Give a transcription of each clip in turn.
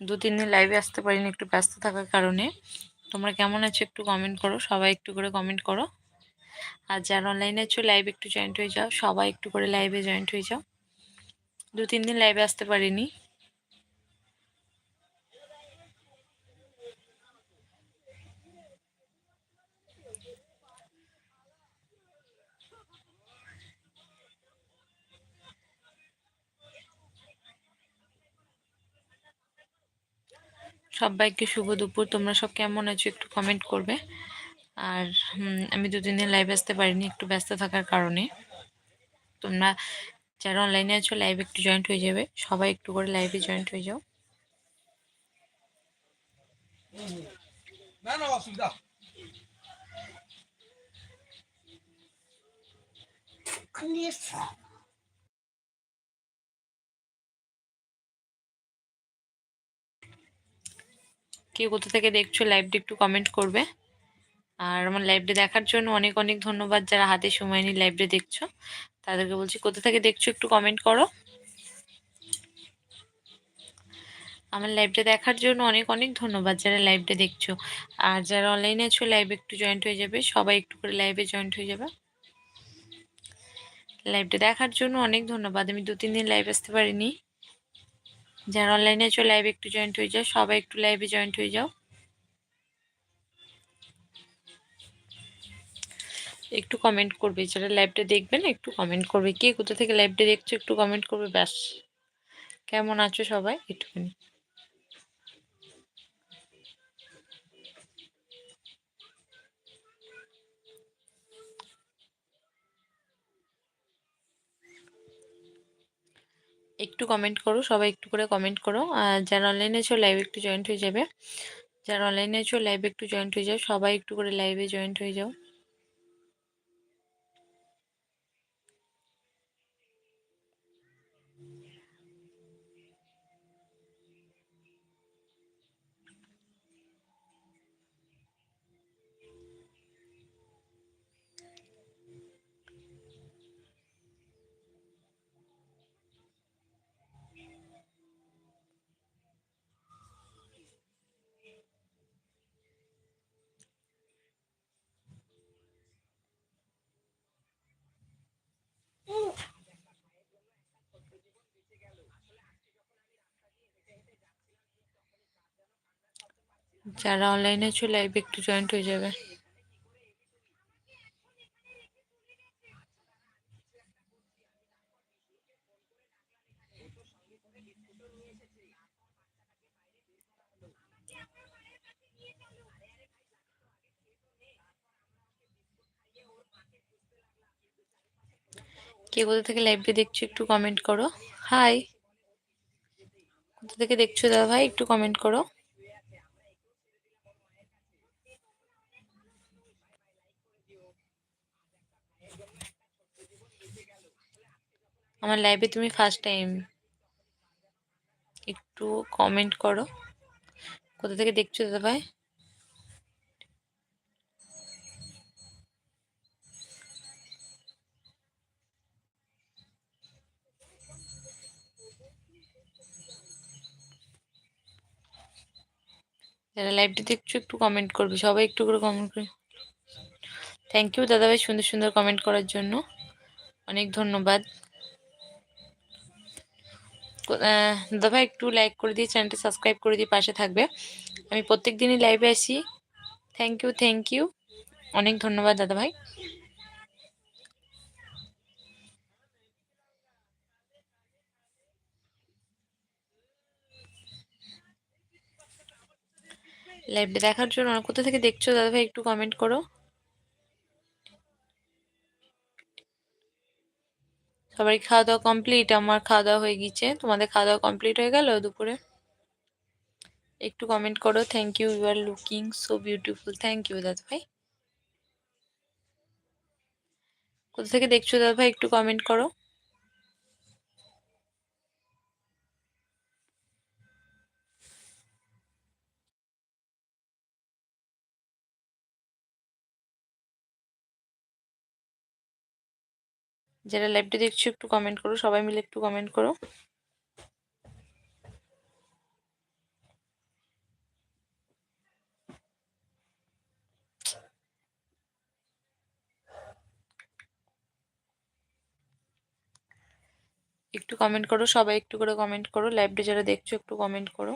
দু তিন দিন লাইভে আসতে পারিনি, একটু ব্যস্ত থাকার কারণে। তোমরা কেমন আছো একটু কমেন্ট করো, সবাই একটু করে কমেন্ট করো। আর যার অনলাইনে আছো লাইভে একটু জয়েন্ট হয়ে যাও, সবাই একটু করে লাইভে জয়েন্ট হয়ে যাও। দু তিন দিন লাইভে আসতে পারিনি। সবাইকে শুভ দুপুর। তোমরা সব কেমন আছো একটু কমেন্ট করবে। আর আমি দু তিন লাইভ আসতে পারিনি একটু ব্যস্ত থাকার কারণে। তোমরা যারা অনলাইনে আছো লাইভ একটু জয়েন্ট হয়ে যাবে। সবাই একটু করে লাইভে জয়েন্ট হয়ে যাও। না না অসুবিধা। কে কোথা থেকে দেখছ লাইভটা একটু কমেন্ট করবে। আর আমার লাইভটা দেখার জন্য অনেক অনেক ধন্যবাদ যারা হাতে সময় নিয়ে লাইভটা দেখছ। তাদেরকে বলছি, কোথা থেকে দেখছ একটু কমেন্ট করো। আমার লাইভটা দেখার জন্য অনেক অনেক ধন্যবাদ যারা লাইভটা দেখছ। আর যারা অনলাইনে আছো লাইভে একটু জয়েন্ট হয়ে যাবে। সবাই একটু করে লাইভে জয়েন্ট হয়ে যাবে। লাইভটা দেখার জন্য অনেক ধন্যবাদ। আমি দু, তিন দিন লাইভ আসতে পারিনি। যারা অনলাইনে আছো লাইভে একটু জয়েন্ট হয়ে যাও, সবাই একটু লাইভে জয়েন্ট হয়ে যাও। একটু কমেন্ট করবে, যারা লাইভটা দেখবেন একটু কমেন্ট করবে। কে কোথা থেকে লাইভটা দেখছ, একটু কমেন্ট করবে, ব্যাস। কেমন আছো সবাই? একটুখানি। একটু কমেন্ট করো, সবাই একটু করে কমেন্ট করো। আর যারা অনলাইনে আছো লাইভে একটু জয়েন্ট হয়ে যাবে। যারা অনলাইনে আছো লাইভে একটু জয়েন্ট হয়ে যাও, সবাই একটু করে লাইভে জয়েন্ট হয়ে যাও। যারা অনলাইনে আছো লাইভ একটু জয়েন্ট হয়ে যাবে। কে কোথা থেকে লাইভটা দেখছ একটু কমেন্ট করো। হাই কোথা থেকে দেখছ দাদা ভাই, একটু কমেন্ট করো। আমার লাইভে তুমি ফার্স্ট টাইম একটু কমেন্ট করো। কোথা থেকে দেখছ দাদা ভাই? যারা লাইভটি দেখছ একটু কমেন্ট করবে, সবাই একটু করে কমেন্ট করবে। থ্যাংক ইউ দাদাভাই সুন্দর সুন্দর কমেন্ট করার জন্য। অনেক ধন্যবাদ। দাদাভাই একটু লাইক করে দিয়ে চ্যানেলটা সাবস্ক্রাইব করে দিয়ে পাশে থাকবে। আমি প্রত্যেক দিনই লাইভে আসি। থ্যাংক ইউ থ্যাংক ইউ অনেক ধন্যবাদ দাদাভাই লাইভটা দেখার জন্য কোথা থেকে দেখছ দাদাভাই একটু কমেন্ট করো। সবাই খাওয়া দাওয়া কমপ্লিট আমার খাওয়া দাওয়া হয়ে গেছে। তোমাদের খাওয়া দাওয়া কমপ্লিট হয়ে গেল দুপুরে? একটু কমেন্ট করো thank you you are looking so beautiful thank you দাদা ভাই। কোথা থেকে দেখছ, দাদা ভাই, একটু কমেন্ট করো। যারা লাইভটি দেখছ, একটু কমেন্ট করো, সবাই মিলে একটু কমেন্ট করো। একটু কমেন্ট করো, সবাই একটু করে কমেন্ট করো। লাইভটি যারা দেখছ, একটু কমেন্ট করো।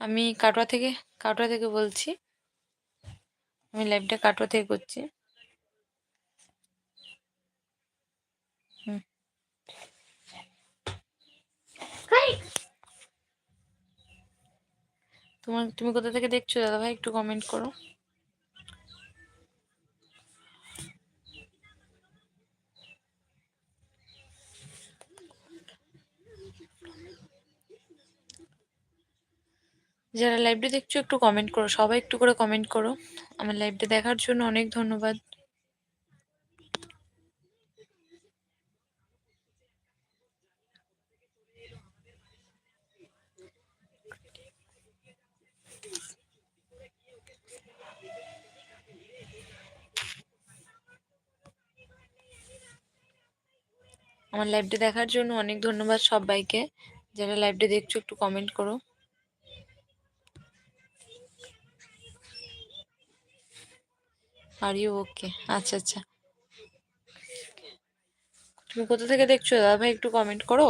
আমি কাটোয়া থেকে কাটোয়া থেকে বলছি। আমি লাইভটা কাটোয়া থেকে করছি। হুম। তোমার, তুমি কোথা থেকে দেখছ দাদা ভাই? একটু কমেন্ট করো। যারা লাইভটা দেখছ একটু কমেন্ট করো। সবাই একটু করে কমেন্ট করো। আমার লাইভটা দেখার জন্য অনেক ধন্যবাদ। আমার লাইভটা দেখার জন্য অনেক ধন্যবাদ সবাইকে। যারা লাইভটা দেখছ, একটু কমেন্ট করো। আর ইউ ওকে আচ্ছা আচ্ছা। তুমি কোথা থেকে দেখছ? দাদা ভাই, একটু কমেন্ট করো।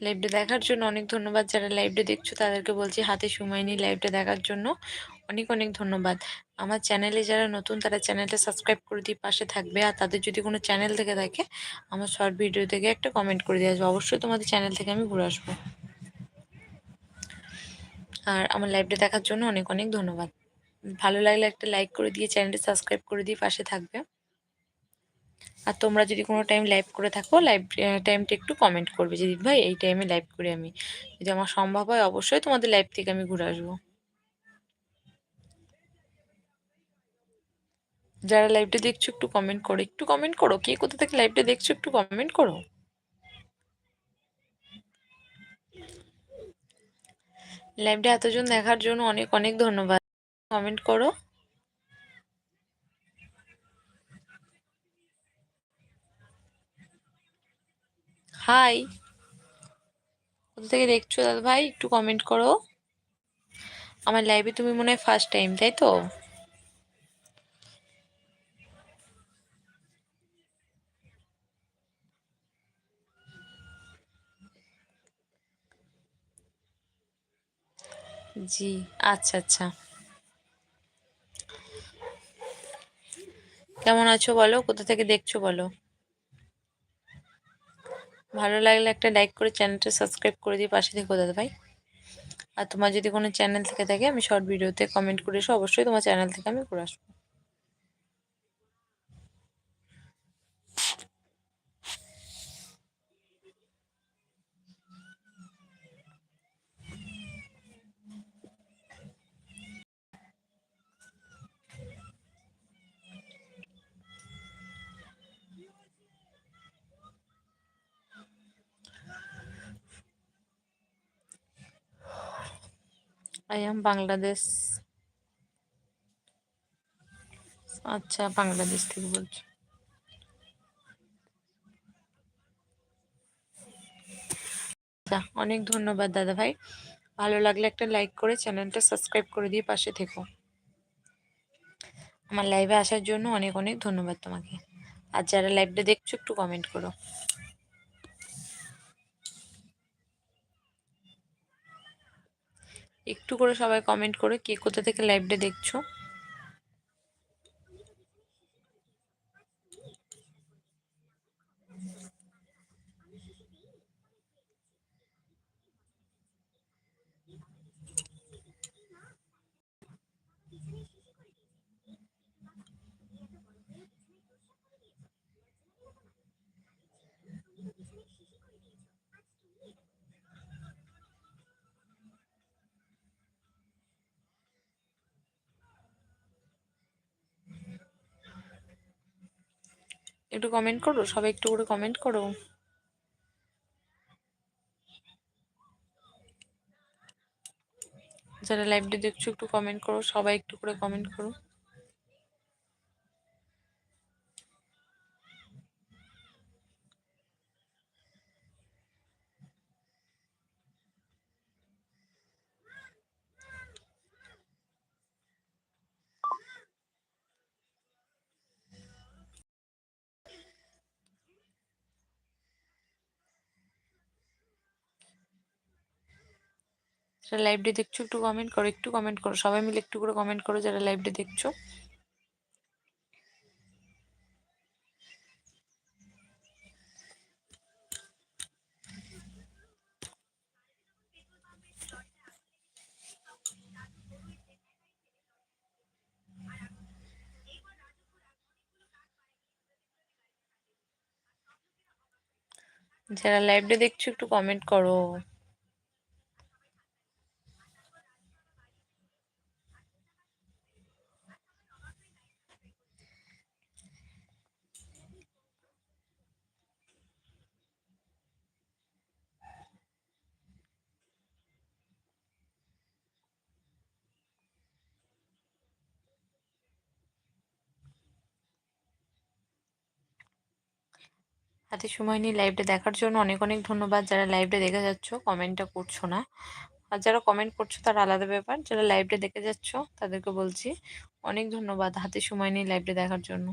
লাইভটা দেখার জন্য অনেক ধন্যবাদ। যারা লাইভটা দেখছ, তাদেরকে বলছি হাতে সময় নিয়ে লাইভটা দেখার জন্য অনেক অনেক ধন্যবাদ। আমার চ্যানেলে যারা নতুন, তারা চ্যানেলটা সাবস্ক্রাইব করে দিয়ে পাশে থাকবে। আর তাদের যদি কোনো চ্যানেল থেকে থাকে, আমার শর্ট ভিডিও থেকে একটা কমেন্ট করে দিয়ে আসবে। অবশ্যই তোমাদের চ্যানেল থেকে আমি ঘুরে আসব। আর আমার লাইভটা দেখার জন্য অনেক অনেক ধন্যবাদ। ভালো লাগলে একটা লাইক করে দিয়ে চ্যানেলটা সাবস্ক্রাইব করে দিয়ে পাশে থাকবে। আর তোমরা যদি কোনো টাইম লাইভ করে থাকো লাইভ টাইমটা একটু কমেন্ট করবে যে ভাই, এই টাইমে লাইভ করি আমি। যদি আমার সম্ভব হয়, অবশ্যই তোমাদের লাইভ থেকে আমি ঘুরে আসব। যারা লাইভটা দেখছ, একটু কমেন্ট করো, একটু কমেন্ট করো। কে কোথা থেকে লাইভটা দেখছ, একটু কমেন্ট করো। লাইভটা এতজন দেখার জন্য অনেক অনেক ধন্যবাদ। কমেন্ট করো। হাই কোথা থেকে দেখছ দাদা ভাই? একটু কমেন্ট করো। আমার লাইভে তুমি মনে হয় ফার্স্ট টাইম তাই তো? জি আচ্ছা আচ্ছা। কেমন আছো বলো? কোথা থেকে দেখছ বলো? ভালো লাগলে একটা লাইক করে চ্যানেলটা সাবস্ক্রাইব করে দিয়ে পাশে থেকো দাদা ভাই। আর তোমার যদি কোনো চ্যানেল থেকে থাকে, আমি শর্ট ভিডিওতে কমেন্ট করে এসো অবশ্যই তোমার চ্যানেল থেকে আমি করে আসব। I am Bangladesh. আচ্ছা বাংলাদেশ থেকে বলছি। আচ্ছা অনেক ধন্যবাদ দাদা ভাই। ভালো লাগলে একটা লাইক করে চ্যানেলটা সাবস্ক্রাইব করে দিয়ে পাশে থেকো। আমার লাইভে আসার জন্য অনেক অনেক ধন্যবাদ তোমাকে। আর যারা লাইভটা দেখছ একটু কমেন্ট করো। একটু করে সবাই কমেন্ট করে কে কোথা থেকে লাইভটা দেখছ। একটু কমেন্ট করো, সবাই একটু করে কমেন্ট করো। যারা লাইভটা দেখছ একটু কমেন্ট করো, সবাই একটু করে কমেন্ট করো। যারা লাইভটা দেখছ, একটু কমেন্ট করো, একটু কমেন্ট করো। সবাই মিলে একটু করে কমেন্ট করো যারা লাইভটা দেখছ। যারা লাইভটা দেখছ, একটু কমেন্ট করো। হাতে সময় নিয়ে লাইভটা দেখার জন্য অনেক অনেক ধন্যবাদ। যারা লাইভটা দেখে যাচ্ছ কমেন্টটা করছ না। আর যারা কমেন্ট করছ, তার আলাদা ব্যাপার। যারা লাইভটা দেখে যাচ্ছ, তাদেরকে বলছি অনেক ধন্যবাদ হাতে সময় নিয়ে লাইভটা দেখার জন্য।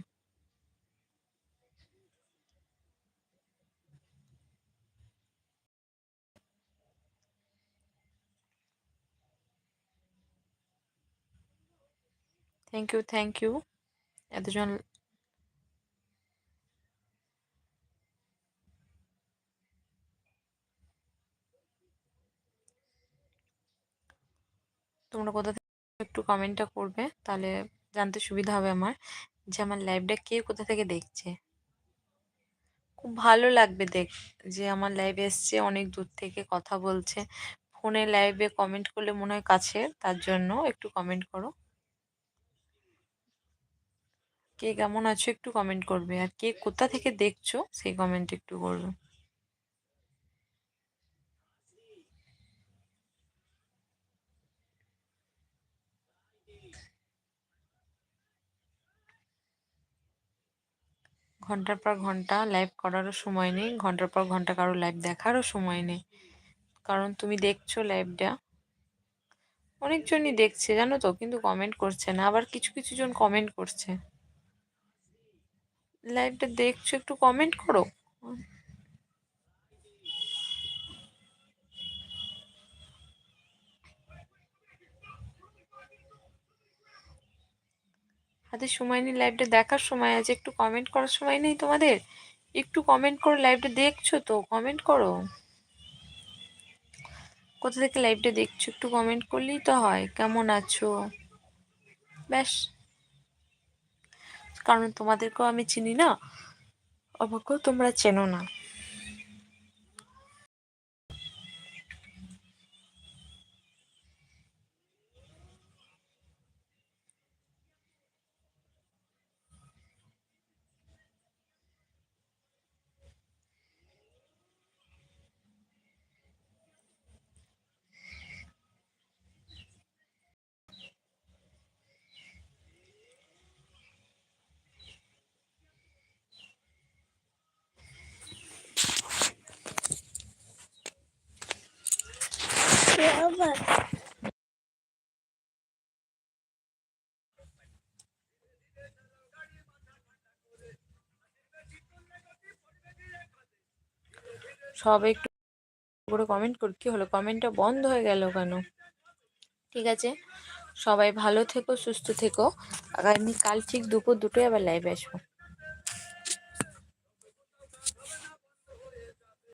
থ্যাংক ইউ থ্যাংক ইউ এতজন তোমরা কোথা থেকে একটু কমেন্টটা করবে, তাহলে জানতে সুবিধা হবে আমার যে আমার লাইভটা কে কোথা থেকে দেখছে। খুব ভালো লাগবে দেখ, যে আমার লাইভে এসছে, অনেক দূর থেকে কথা বলছে। ফোনে লাইভে কমেন্ট করলে মনে হয় কাছে, তার জন্য একটু কমেন্ট করো। কে কেমন আছো একটু কমেন্ট করবে, আর কে কোথা থেকে দেখছ সেই কমেন্ট একটু করবে। ঘণ্টার পর ঘণ্টা লাইভ করারও সময় নেই, ঘণ্টার পর ঘণ্টা কারও লাইভ দেখারও সময় নেই। কারণ তুমি দেখছ লাইভটা অনেকজনই দেখছে, জানো তো, কিন্তু কমেন্ট করছে না। আবার কিছু কিছু জন কমেন্ট করছে। লাইভটা দেখছ, একটু কমেন্ট করো। হাতে সময় নেই লাইভটা দেখার সময় আছে, একটু কমেন্ট করার সময় নেই তোমাদের? একটু কমেন্ট করো লাইভটা দেখছ তো? কমেন্ট করো। কোথা থেকে লাইভটা দেখছ? একটু কমেন্ট করলেই তো হয়, কেমন আছো? ব্যাস। কারণ তোমাদেরকেও আমি চিনি না আমাকেও তোমরা চেনো না। সবাই একটু করে কমেন্ট কর, কি হলো? কমেন্টটা বন্ধ হয়ে গেল কেন? ঠিক আছে? সবাই ভালো থেকো, সুস্থ থেকো। আগামী কাল ঠিক দুপুর দুটোই আবার লাইভে আসব।